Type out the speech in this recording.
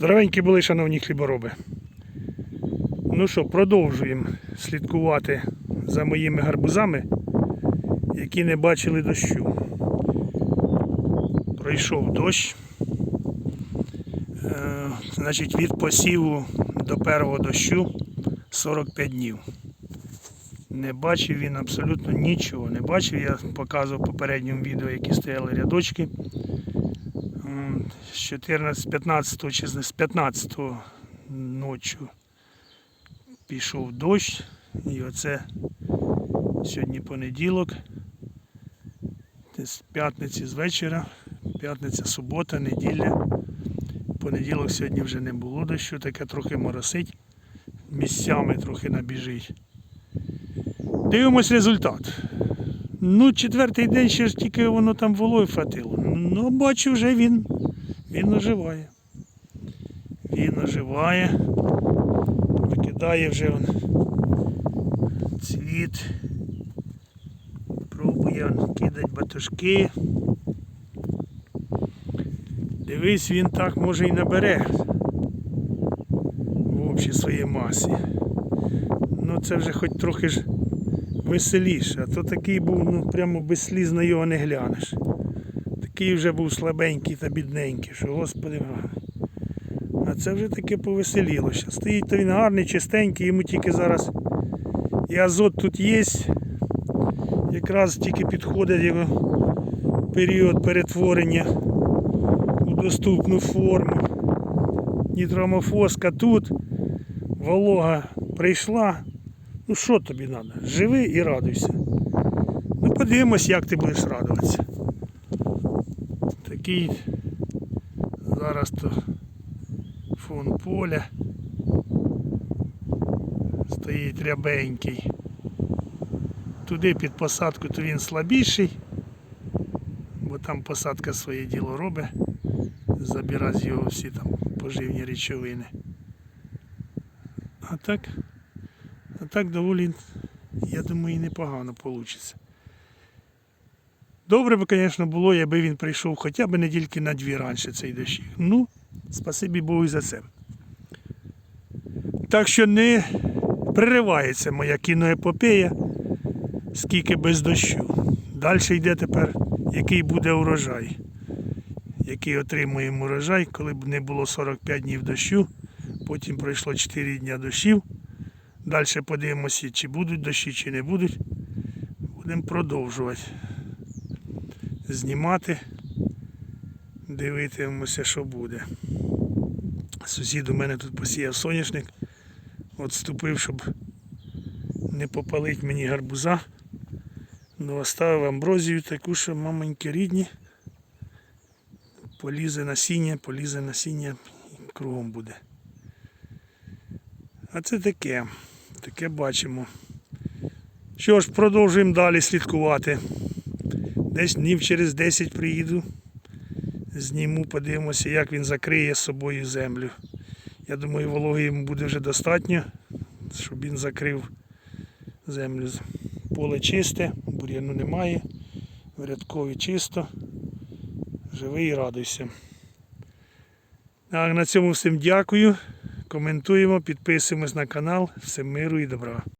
Здоровенькі були, шановні хлібороби. Ну що, продовжуємо слідкувати за моїми гарбузами, які не бачили дощу. Пройшов дощ. Е, значить, від посіву до першого дощу 45 днів. Не бачив він абсолютно нічого. Не бачив. Я показував в попередньому відео, які стояли рядочки. З 14, 15 чи з 15 ночі пішов дощ. І оце сьогодні понеділок. З п'ятниці з вечора. П'ятниця, субота, неділя. Понеділок сьогодні вже не було дощу, таке трохи моросить. Місцями трохи набіжить. Дивимось результат. Ну, четвертий день ще ж тільки воно там вологи фатило. Ну, бачу, вже він, він оживає. Він оживає. Викидає вже он цвіт. Пробує кидать батушки. Дивись, він так може і набере в общій своїй масі. Ну це вже хоч трохи ж веселіше, а то такий був, ну прямо без сліз на його не глянеш. Такий вже був слабенький та бідненький, що господи. А це вже таке повеселіло. Ще стоїть то він гарний, чистенький, йому тільки зараз і азот тут є. Якраз тільки підходить його період перетворення у доступну форму. Нітромофоска тут, волога прийшла. Ну що тобі треба? Живи і радуйся. Ну подивимось, як ти будеш радуватися. Такий зараз то фон поля. Стоїть рябенький. Туди під посадку то він слабіший, бо там посадка своє діло робить, забира з його всі там поживні речовини. А так, а так доволі, я думаю, і непогано вийде. Добре б, звісно, було, якби він прийшов хоча б недільки на дві раніше цей дощ. Ну, спасибі Богу за це. Так що не приривається моя кіноепопея, скільки без дощу. Далі йде тепер, який буде урожай. Який отримуємо урожай, коли б не було 45 днів дощу, потім пройшло 4 дні дощів. Далі подивимося, чи будуть дощі, чи не будуть. Будемо продовжувати знімати, дивитимося, що буде. Сусід у мене тут посіяв соняшник, от ступив, щоб не попалити мені гарбуза. Ну, оставив амброзію таку, що мамоньки рідні. Полізе насіння, полізе насіння кругом буде. А це таке. Таке бачимо. Що ж, продовжуємо далі слідкувати. Десь днів через 10 приїду. Зніму, подивимося, як він закриє з собою землю. Я думаю, вологи йому буде вже достатньо, щоб він закрив землю. Поле чисте, бур'яну немає, в рядкові чисто. Живий і радуйся. А на цьому всім дякую. Коментуємо, підписуємось на канал. Всім миру і добра.